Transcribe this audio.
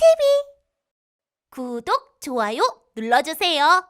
TV 구독, 좋아요 눌러주세요.